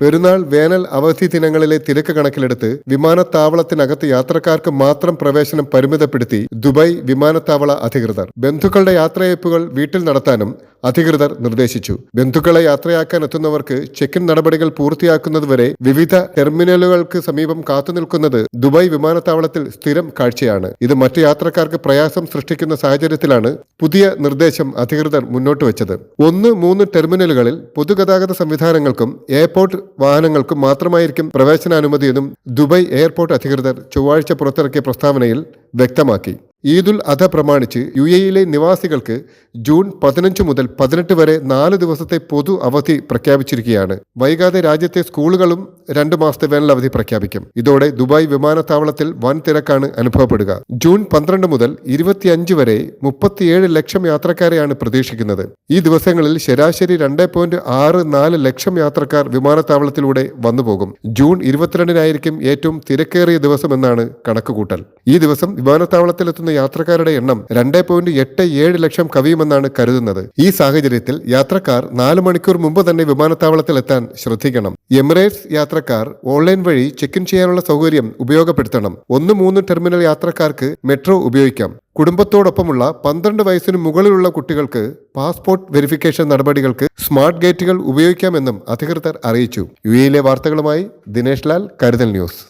പെരുന്നാൾ വേനൽ അവധി ദിനങ്ങളിലെ തിരക്ക് കണക്കിലെടുത്ത് വിമാനത്താവളത്തിനകത്ത് യാത്രക്കാർക്ക് മാത്രം പ്രവേശനം പരിമിതപ്പെടുത്തി ദുബായ് വിമാനത്താവള അധികൃതർ. ബന്ധുക്കളുടെ യാത്രയയപ്പുകൾ വീട്ടിൽ നടത്താനും അധികൃതർ നിർദ്ദേശിച്ചു. ബന്ധുക്കളെ യാത്രയാക്കാൻ എത്തുന്നവർക്ക് ചെക്ക് ഇൻ നടപടികൾ പൂർത്തിയാക്കുന്നതുവരെ വിവിധ ടെർമിനലുകൾക്ക് സമീപം കാത്തുനിൽക്കുന്നത് ദുബായ് വിമാനത്താവളത്തിൽ സ്ഥിരം കാഴ്ചയാണ്. ഇത് മറ്റു യാത്രക്കാർക്ക് പ്രയാസം സൃഷ്ടിക്കുന്ന സാഹചര്യത്തിലാണ് പുതിയ നിർദ്ദേശം അധികൃതർ മുന്നോട്ട് വെച്ചത്. ഒന്ന് മൂന്ന് ടെർമിനലുകളിൽ പൊതുഗതാഗത സംവിധാനങ്ങൾക്കും എയർപോർട്ട് വാഹനങ്ങൾക്കും മാത്രമായിരിക്കും പ്രവേശനാനുമതിയെന്നും ദുബായ് എയർപോർട്ട് അധികൃതർ ചൊവ്വാഴ്ച പുറത്തിറക്കിയ പ്രസ്താവനയിൽ വ്യക്തമാക്കി. ഈദുൽ അധ പ്രമാണിച്ച് യു എയിലെ നിവാസികൾക്ക് ജൂൺ പതിനഞ്ച് മുതൽ പതിനെട്ട് വരെ നാല് ദിവസത്തെ പൊതു അവധി പ്രഖ്യാപിച്ചിരിക്കുകയാണ്. വൈകാതെ രാജ്യത്തെ സ്കൂളുകളും രണ്ട് മാസത്തെ വേനൽ അവധി പ്രഖ്യാപിക്കും. ഇതോടെ ദുബായ് വിമാനത്താവളത്തിൽ വൻ തിരക്കാണ് അനുഭവപ്പെടുക. ജൂൺ പന്ത്രണ്ട് മുതൽ ഇരുപത്തിയഞ്ച് വരെ മുപ്പത്തിയേഴ് ലക്ഷം യാത്രക്കാരെയാണ് പ്രതീക്ഷിക്കുന്നത്. ഈ ദിവസങ്ങളിൽ ശരാശരി രണ്ട് പോയിന്റ് ആറ് നാല് ലക്ഷം യാത്രക്കാർ വിമാനത്താവളത്തിലൂടെ വന്നുപോകും. ജൂൺ ഇരുപത്തിരണ്ടിനായിരിക്കും ഏറ്റവും തിരക്കേറിയ ദിവസമെന്നാണ് കണക്കുകൂട്ടൽ. ഈ ദിവസം വിമാനത്താവളത്തിലെത്തുന്ന യാത്രക്കാരുടെ എണ്ണം രണ്ട് പോയിന്റ് എട്ട് ഏഴ് ലക്ഷം കവിയുമെന്നാണ് കരുതുന്നത്. ഈ സാഹചര്യത്തിൽ യാത്രക്കാർ നാല് മണിക്കൂർ മുമ്പ് തന്നെ വിമാനത്താവളത്തിൽ എത്താൻ ശ്രദ്ധിക്കണം. എമിറേറ്റ്സ് യാത്രക്കാർ ഓൺലൈൻ വഴി ചെക്ക് ഇൻ ചെയ്യാനുള്ള സൗകര്യം ഉപയോഗപ്പെടുത്തണം. ഒന്ന് മൂന്ന് ടെർമിനൽ യാത്രക്കാർക്ക് മെട്രോ ഉപയോഗിക്കാം. കുടുംബത്തോടൊപ്പമുള്ള പന്ത്രണ്ട് വയസ്സിന് മുകളിലുള്ള കുട്ടികൾക്ക് പാസ്പോർട്ട് വെരിഫിക്കേഷൻ നടപടികൾക്ക് സ്മാർട്ട് ഗേറ്റുകൾ ഉപയോഗിക്കാമെന്നും അധികൃതർ അറിയിച്ചു. യു എയിലെ വാർത്തകളുമായി ദിനേഷ് ലാൽ കരുതൽ ന്യൂസ്.